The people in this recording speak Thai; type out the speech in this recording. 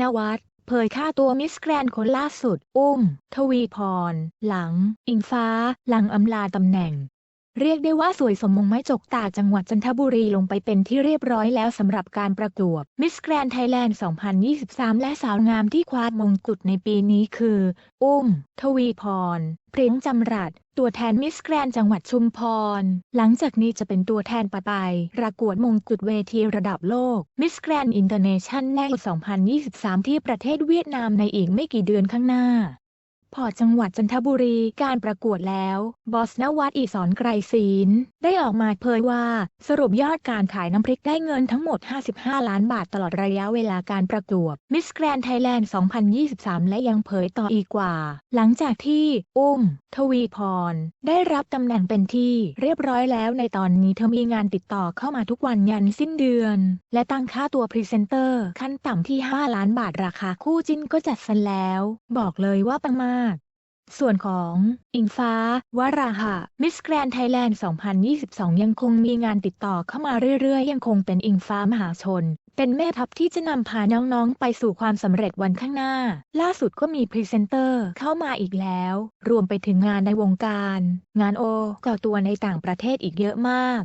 นวัดเผยค่าตัวมิสแกรนคนล่าสุด อุ้ม ทวีพร หลัง อิงฟ้า หลังอำลาตำแหน่ง เรียกได้ว่าสวยสมมงไม้จกตาจังหวัดจันทบุรีลงไปเป็นที่เรียบร้อยแล้วสำหรับการประกวดมิสแกรนไทยแลนด์2023 และสาวงามที่คว้ามงกุฎในปีนี้คือ อุ้ม ทวีพร พริ้งจำรัด ตัวแทนมิสแกรนจังหวัดชุมพร หลังจากนี้จะเป็นตัวแทนปไปประกวดมงกุฎเวทีระดับโลกมิสแกรนอินเตอร์เนชั่นแนล2023 ที่ประเทศเวียดนามในอีกไม่กี่เดือนข้างหน้า พอจังหวัดจันทบุรีการประกวดแล้ว บอสนวัตอีสอนไกรศีลได้ออกมาเผยว่า สรุปยอดการขายน้ำพริกได้เงินทั้งหมด 55 ล้านบาทตลอดระยะเวลาการประกวดมิสแกรนไทยแลนด์ 2023 และยังเผยต่ออีกว่า หลังจากที่อุ้ม ทวีพร ได้รับตำแหน่งเป็นที่เรียบร้อยแล้วในตอนนี้เธอมีงานติดต่อเข้ามาทุกวันยันสิ้นเดือน และตั้งค่าตัวพรีเซนเตอร์ขั้นต่ำที่ 5 ล้านบาทราคาคู่จิ้นก็จัดสรรแล้ว บอกเลยว่าปังมาก ส่วนของอิงฟ้าวราหะมิสแกรนไทยแลนด์ 2022 ยังคงมีงานติดต่อเข้ามาเรื่อยๆ ยังคงเป็นอิงฟ้ามหาชน เป็นแม่ทัพที่จะนำพาน้องๆ ไปสู่ความสำเร็จวันข้างหน้า ล่าสุดก็มีพรีเซนเตอร์เข้ามาอีกแล้ว รวมไปถึงงานในวงการ งานโอก่อตัวในต่างประเทศอีกเยอะมาก